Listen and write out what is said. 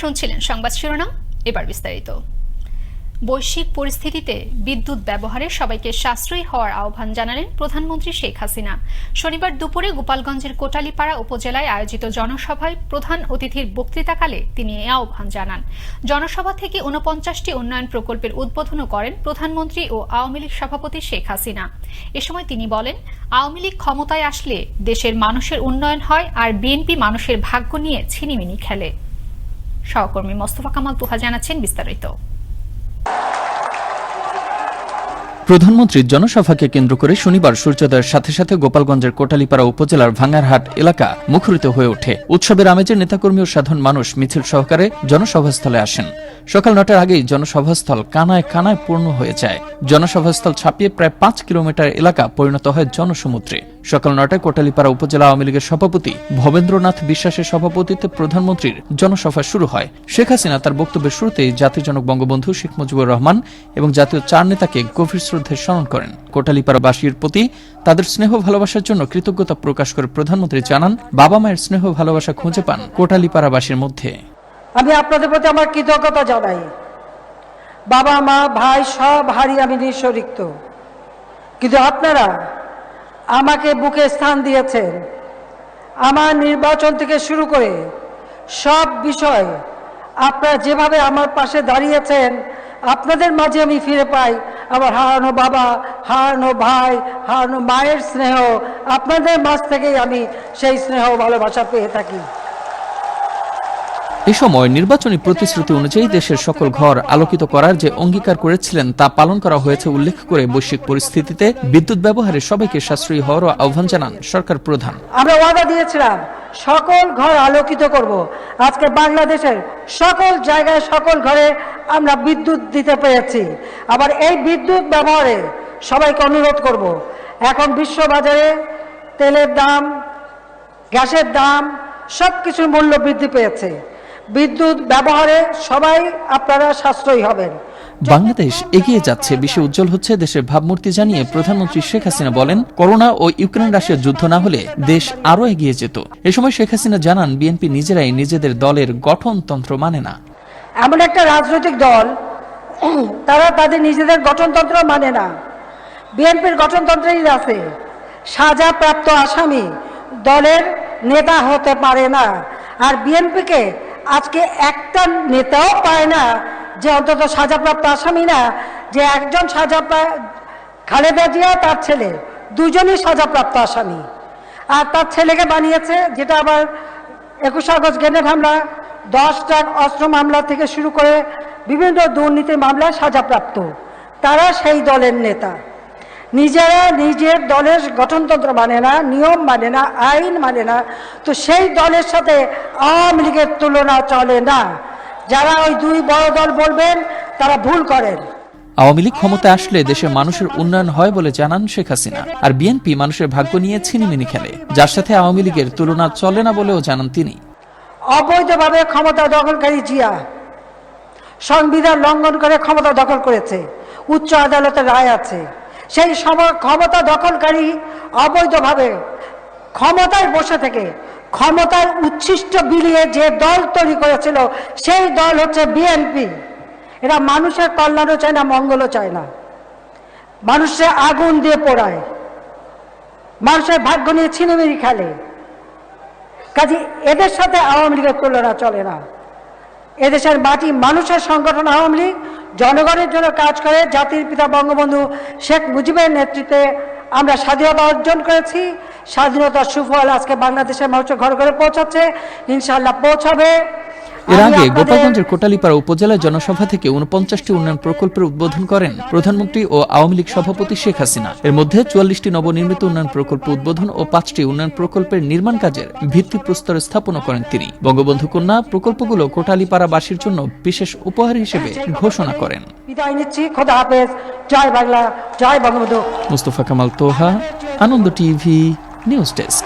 শুনছিলেন সংবাদ শিরোনাম, এবার বিস্তারিত। বৈশ্বিক পরিস্থিতিতে বিদ্যুৎ ব্যবহারে সবাইকে সাশ্রয়ী হওয়ার আহ্বান জানালেন প্রধানমন্ত্রী শেখ হাসিনা। শনিবার দুপুরে গোপালগঞ্জের কোটালীপাড়া উপজেলায় আয়োজিত জনসভায় প্রধান অতিথির বক্তৃতাকালে তিনি এ আহ্বান জানান। জনসভা থেকে ঊনপঞ্চাশটি উন্নয়ন প্রকল্পের উদ্বোধনও করেন প্রধানমন্ত্রী ও আওয়ামী লীগ সভাপতি শেখ হাসিনা। এ সময় তিনি বলেন, আওয়ামী লীগ ক্ষমতায় আসলে দেশের মানুষের উন্নয়ন হয় আর বিএনপি মানুষের ভাগ্য নিয়ে ছিনিমিনি খেলে। সহকর্মী মোস্তফা কামাল তুহা জানাচ্ছেন বিস্তারিত। প্রধানমন্ত্রীর জনসভাকে কেন্দ্র করে শনিবার সূর্যোদয়ের সাথে সাথে গোপালগঞ্জের কোটালীপাড়া উপজেলার ভাঙ্গারহাট এলাকা মুখরিত হয়ে ওঠে। উৎসবের আমেজের নেতাকর্মী ও সাধারণ মানুষ মিছিল সহকারে জনসভাস্থলে আসেন। সকাল নটার আগেই জনসভাস্থল কানায় কানায় পূর্ণ হয়ে যায়। জনসভাস্থল ছাপিয়ে প্রায় পাঁচ কিলোমিটার এলাকা পরিণত হয় জনসমুদ্রে। সকাল নটায় কোটালীপাড়া উপজেলা আওয়ামী লীগের সভাপতি ভবেন্দ্রনাথ বিশ্বাসের সভাপতিত্বে প্রধানমন্ত্রীর জনসভা শুরু হয়। শেখ হাসিনা তার বক্তব্যের শুরুতেই জাতির জনক বঙ্গবন্ধু শেখ মুজিবুর রহমান এবং জাতীয় চার নেতাকে গভীর শ্রদ্ধে স্মরণ করেন। কোটালীপাড়াবাসীর প্রতি তাদের স্নেহ ভালোবাসার জন্য কৃতজ্ঞতা প্রকাশ করে প্রধানমন্ত্রী জানান, বাবা মায়ের স্নেহ ভালোবাসা খুঁজে পান কোটালীপাড়াবাসীর মধ্যে। আমি আপনাদের প্রতি আমার কৃতজ্ঞতা জানাই। বাবা, মা, ভাই, সব হারি আমি নিঃস্বরিক্ত কিন্তু আপনারা আমাকে বুকে স্থান দিয়েছেন। আমার নির্বাচন থেকে শুরু করে সব বিষয় আপনারা যেভাবে আমার পাশে দাঁড়িয়েছেন, আপনাদের মাঝে আমি ফিরে পাই। আমার হারানো বাবা, হারানো ভাই, হারানো মায়ের স্নেহ, আপনাদের মাঝ থেকেই আমি সেই স্নেহ ভালোবাসা পেয়ে থাকি। এ সময় নির্বাচনী প্রতিশ্রুতি অনুযায়ী দেশের সকল ঘর আলোকিত করার যে অঙ্গীকার করেছিলেন তা পালন করা হয়েছে উল্লেখ করে বৈশ্বিক পরিস্থিতিতে বিদ্যুৎ ব্যবহারে সবাইকে সাশ্রয়ী হওয়ারও আহ্বান জানান সরকার প্রধান। আমরা ওয়াদা দিয়েছিলাম, সকল ঘর আলোকিত করব। আজকে বাংলাদেশের সকল জায়গায় সকল ঘরে আমরা বিদ্যুৎ দিতে পেরেছি। আবার এই বিদ্যুৎ ব্যবহারে সবাইকে অনুরোধ করব। এখন বিশ্ববাজারে তেলের দাম, গ্যাসের দাম সব কিছুর মূল্য বৃদ্ধি পেয়েছে। বিদ্যুৎ ব্যবহারে সবাই আপনারা সাশ্রয়ী হবেন। বাংলাদেশ এগিয়ে যাচ্ছে বিশ্বে উজ্জ্বল হচ্ছে দেশের ভাবমূর্তি জানিয়ে প্রধানমন্ত্রী শেখ হাসিনা বলেন করোনা ও ইউক্রেন রাশিয়ার যুদ্ধ না হলে দেশ আরও এগিয়ে যেত। এ সময় শেখ হাসিনা জানান বিএনপি নিজেরাই নিজেদের দলের গঠনতন্ত্র মানে না। এমন একটা রাজনৈতিক দল তারা তাদের নিজেদের গঠনতন্ত্র মানে না। বিএনপির গঠনতন্ত্রেই আছে সাজাপ্রাপ্ত আসামি দলের নেতা হতে পারে না। আর বিএনপিকে আজকে একটা নেতাও পায় না যে অন্তত সাজাপ্রাপ্ত আসামি না, যে একজন সাজাপ্রাপ্ত, খালেদা জিয়া তার ছেলে, দুজনই সাজাপ্রাপ্ত আসামি। আর তার ছেলেকে বানিয়েছে, যেটা আবার একুশ আগস্ট গ্রেনেড হামলা দশটা অস্ত্র মামলা থেকে শুরু করে বিভিন্ন দুর্নীতি মামলায় সাজাপ্রাপ্ত। তারা সেই দলের নেতা। নিজেরা নিজের দলের গঠনতন্ত্র মানে না নিয়ম মানে না আইন মানে না তো সেই দলের সাথে আওয়ামী লীগের তুলনা চলে না। যারা ওই দুই বড় দল বলবেন তারা ভুল করেন। আওয়ামী লীগ ক্ষমতায় আসলে দেশের মানুষের উন্নয়ন হয় বলে জানান শেখ হাসিনা। আর বিএনপি মানুষের ভাগ্য নিয়ে ছিনিমিনি খেলে। যার সাথে আওয়ামী লীগের তুলনা চলে না বলেও জানান তিনি। অবৈধভাবে ক্ষমতা দখলকারী জিয়া সংবিধান লঙ্ঘন করে ক্ষমতা দখল করেছে। উচ্চ আদালতের রায় আছে। সেই ক্ষমতা দখলকারী অবৈধভাবে ক্ষমতায় বসে থেকে ক্ষমতার উচ্ছিষ্ট বিলিয়ে যে দল তৈরি করেছিল, সেই দল হচ্ছে বিএনপি এরা মানুষের কল্যাণও চায় না, মঙ্গলও চায় না। মানুষের আগুন দিয়ে পোড়ায়। মানুষের ভাগ্য নিয়ে ছিনিমিনি খেলে। কাজে এদের সাথে আওয়ামী লীগের তুলনা চলে না। এদেশের মাটি মানুষের সংগঠন আওয়ামী লীগ, জনগণের জন্য কাজ করে জাতির পিতা বঙ্গবন্ধু শেখ মুজিবের নেতৃত্বে আমরা স্বাধীনতা অর্জন করেছি। স্বাধীনতার সুফল আজকে বাংলাদেশের মানুষের ঘরে ঘরে পৌঁছাচ্ছে। ইনশাল্লাহ পৌঁছাবে। এর আগে গোপালগঞ্জের কোটালীপাড়া উপজেলায় জনসভা থেকে উনপঞ্চাশটি উন্নয়ন প্রকল্পের উদ্বোধন করেন প্রধানমন্ত্রী ও আওয়ামী লীগ সভাপতি শেখ হাসিনা। এর মধ্যে চুয়াল্লিশটি নবনির্মিত উন্নয়ন প্রকল্প উদ্বোধন ও পাঁচটি উন্নয়ন প্রকল্পের নির্মাণ কাজের ভিত্তিপ্রস্তর স্থাপনও করেন তিনি। বঙ্গবন্ধু কন্যা প্রকল্পগুলো কোটালীপাড়াবাসীর জন্য বিশেষ উপহার হিসেবে ঘোষণা করেন। বিদায় নিচ্ছি। খোদা হাফেজ। জয় বাংলা। জয় Bangabandhu. Mustafa Kamal Toha Ananda TV news desk.